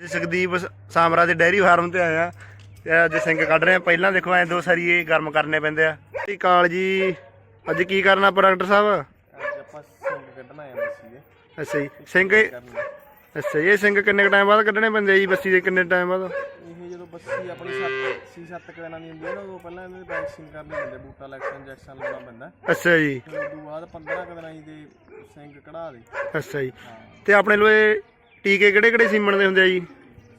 ਜੀ ਸੁਖਦੀਪ ਸਾਮਰਾ ਦੇ dairy farm ਤੇ ਆਇਆ। ਤੇ ਅੱਜ ਸਿੰਘ ਕੱਢ ਰਹੇ ਆ। ਪਹਿਲਾਂ ਦੇਖੋ ਐ ਦੋ ਸਰੀਏ ਗਰਮ ਕਰਨੇ ਪੈਂਦੇ ਆ। ਸ਼੍ਰੀ ਅਕਾਲ ਜੀ। ਅੱਜ ਕੀ ਕਰਨਾ ਸਾਹਿਬ? ਅੱਜ ਆਪਾਂ ਸਿੰਘ ਕੱਢਣਾ ਹੈ ਮੱਛੀ ਦੇ ਅੱਛਾ ਜੀ। ਸਿੰਘ ਕਰਨਾ ਅੱਛਾ ਜੀ, ਇਹ ਸਿੰਘ ਕਿੰਨੇ ਟਾਈਮ ਬਾਅਦ ਕੱਢਣੇ ਪੈਂਦੇ ਆ ਜੀ? ਬੱਸੀ ਦੇ ਕਿੰਨੇ ਟਾਈਮ ਬਾਅਦ? ਇਹ ਜਦੋਂ ਬੱਸੀ ਆਪਣੀ 7 6-7 ਦਿਨਾਂ ਦੀ ਹੁੰਦੀ ਹੈ ਨਾ ਉਦੋਂ ਪਹਿਲਾਂ ਇਹਨਾਂ ਦੀ ਵੈਕਸੀਨ ਕਰਨੀ ਪੈਂਦੀ ਹੈ ਬੂਟਾ ਲੈਕਸ਼ਨ ਇੰਜੈਕਸ਼ਨ ਲਾਉਣਾ ਪੈਂਦਾ। ਅੱਛਾ ਜੀ। ਫਿਰ ਉਦੋਂ ਬਾਅਦ 15 ਕੁ ਦਿਨਾਂ ਦੀ ਦੇ ਸਿੰਘ ਕਢਾ ਦੇ। ਅੱਛਾ ਜੀ। ਹਾਂ। ਤੇ ਆਪਣੇ ਲੋਏ ਟੀਕੇ ਕਿਹੜੇ ਕਿਹੜੇ ਸੀਮਣ ਦੇ ਹੁੰਦੇ ਆ ਜੀ?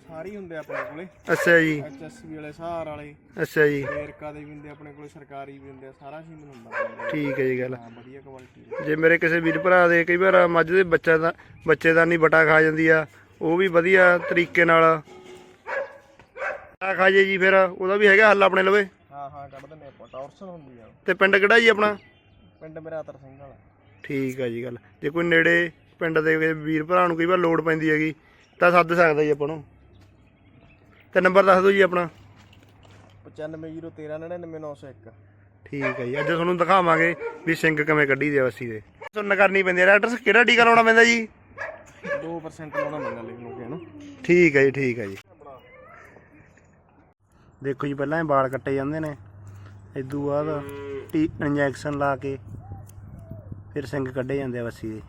ਸਾਰੇ ਹੀ ਹੁੰਦੇ ਆਪਣੇ ਕੋਲੇ। ਅੱਛਾ ਜੀ। ਐਚਐਸਵੀ ਵਾਲੇ ਸਹਾਰ ਵਾਲੇ ਅੱਛਾ ਜੀ। ਵੇਰਕਾ ਦੇ ਵੀ ਹੁੰਦੇ ਆਪਣੇ ਕੋਲੇ ਸਰਕਾਰੀ ਵੀ ਹੁੰਦੇ ਆ ਸਾਰਾ ਸੀਮਨ ਹੁੰਦਾ। ਠੀਕ ਹੈ ਜੀ ਗੱਲ। ਹਾਂ ਵਧੀਆ ਕੁਆਲਿਟੀ ਜੇ ਮੇਰੇ ਕਿਸੇ ਵੀਰ ਭਰਾ ਦੇ ਕਈ ਵਾਰ ਮੱਝ ਦੇ ਬੱਚਾ ਦਾ ਬੱਚੇ ਦਾ ਨਹੀਂ ਬਟਾ ਖਾ ਜਾਂਦੀ ਆ ਉਹ ਵੀ ਵਧੀਆ ਤਰੀਕੇ ਨਾਲ ਆ ਖਾ ਜੇ ਜੀ ਫਿਰ ਉਹਦਾ ਵੀ ਹੈਗਾ ਹੱਲ ਆਪਣੇ ਲਵੇ। ਹਾਂ ਹਾਂ ਕੱਢ ਦਿੰਦੇ ਆਪਾਂ ਟੌਰਸਨ ਹੁੰਦੀ ਆ ਤੇ ਪਿੰਡ ਕਿਹੜਾ ਜੀ ਆਪਣਾ? ਪਿੰਡ ਮੇਰਾ ਅਤਰ ਸਿੰਘ ਵਾਲਾ। ਠੀਕ ਆ ਜੀ ਗੱਲ। ਜੇ ਕੋਈ ਨੇੜੇ ਪਿੰਡ ਦੇ ਵੀਰ ਭਰਾ ਨੂੰ ਕਈ ਵਾਰ ਲੋੜ ਪੈਂਦੀ ਹੈਗੀ ਤਾਂ ਸੱਦ ਸਕਦਾ ਜੀ ਆਪਾਂ ਨੂੰ। ਤੇ ਨੰਬਰ ਦੱਸ ਦਿਓ ਜੀ ਆਪਣਾ। 9501399901 ਠੀਕ ਹੈ ਜੀ ਅੱਜ ਤੁਹਾਨੂੰ ਦਿਖਾਵਾਂਗੇ ਵੀ ਸਿੰਘ ਕਿਵੇਂ ਕੱਢੀ ਦੇ ਵਸੀ ਦੇ। ਸੁਣਨ ਕਰਨੀ ਪੈਂਦੀ ਹੈ ਡਾਕਟਰ ਕਿਹੜਾ ਟੀਕਾ ਲਾਉਣਾ ਪੈਂਦਾ ਜੀ? 2% ਲਾਉਣਾ ਮੰਗਾ ਲਿਖ ਲਓ ਨਾ ਠੀਕ ਹੈ ਜੀ ਠੀਕ ਹੈ ਜੀ। ਦੇਖੋ ਜੀ ਪਹਿਲਾਂ ਇਹ ਵਾਲ ਕੱਟੇ ਜਾਂਦੇ ਨੇ। ਇਦੋਂ ਬਾਅਦ ਟੀ ਇੰਜੈਕਸ਼ਨ ਲਾ ਕੇ ਫਿਰ ਸਿੰਘ ਕੱਢੇ ਜਾਂਦੇ ਆ ਵੱਸੀ ਦੇ।